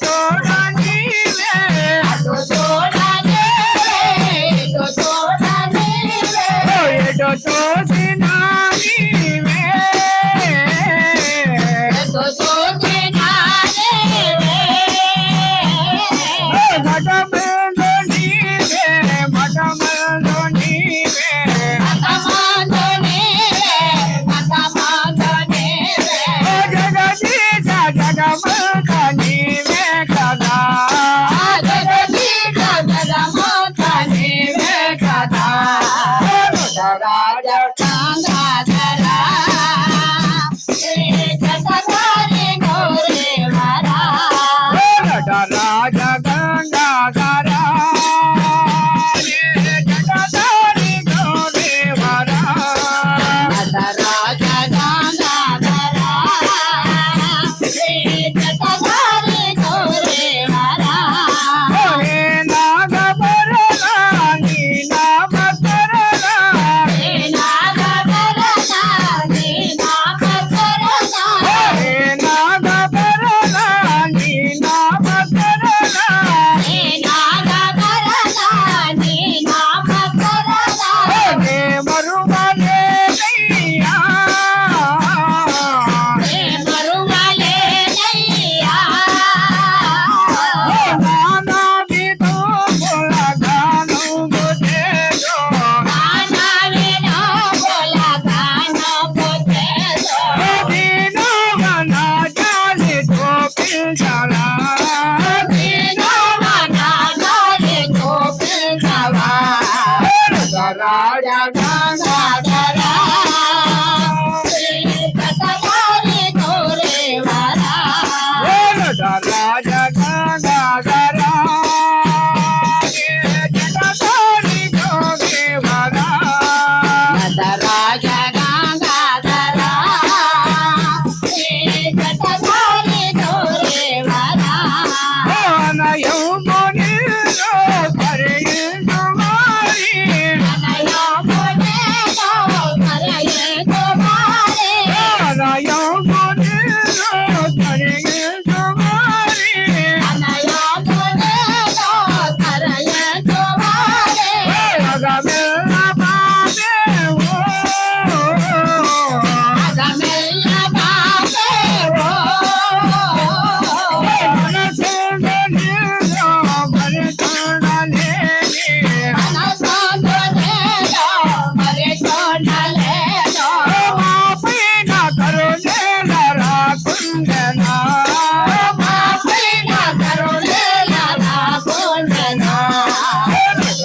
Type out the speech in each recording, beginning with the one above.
dinosaur.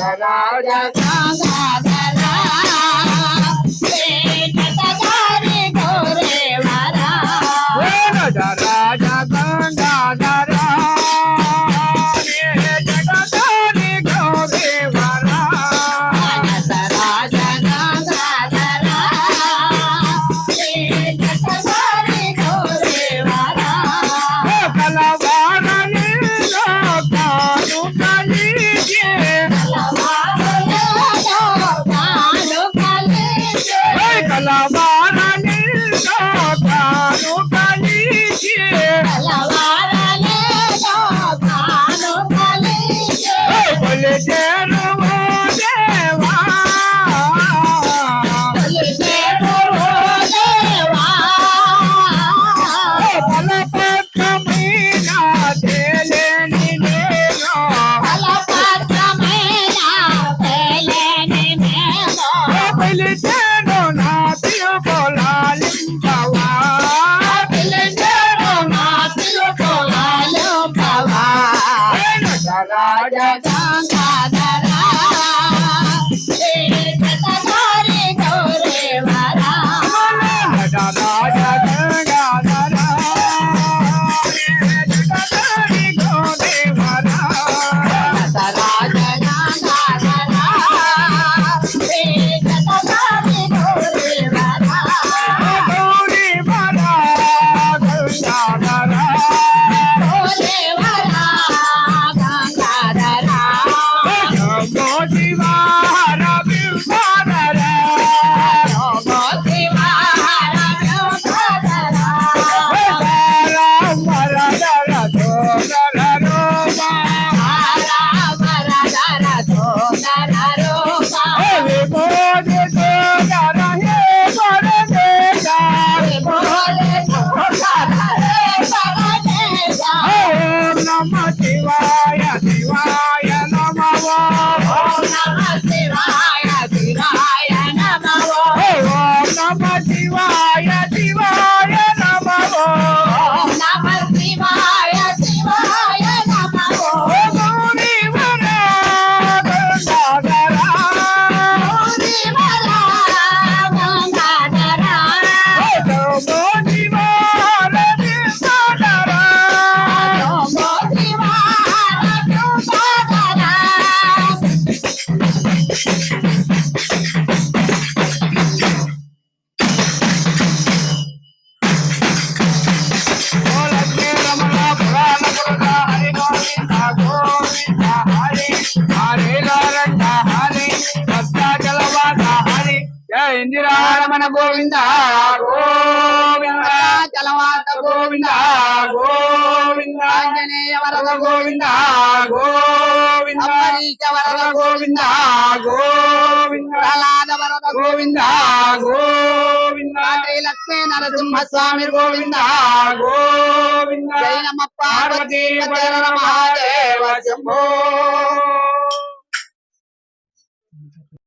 Raja Raja Dada, dada, dada. ఇందిరారమణ Govinda Govinda చలవాత Govinda Govinda Anjaneya వరద గోవింద గోవింద వరద గోవింద గోవింద ప్రహ్లాద వరద గోవింద గోవింద లక్ష్మీ నరసింహస్వామి గోవింద గోవింద జై నమ పార్వతీ మహాదేవ శంభో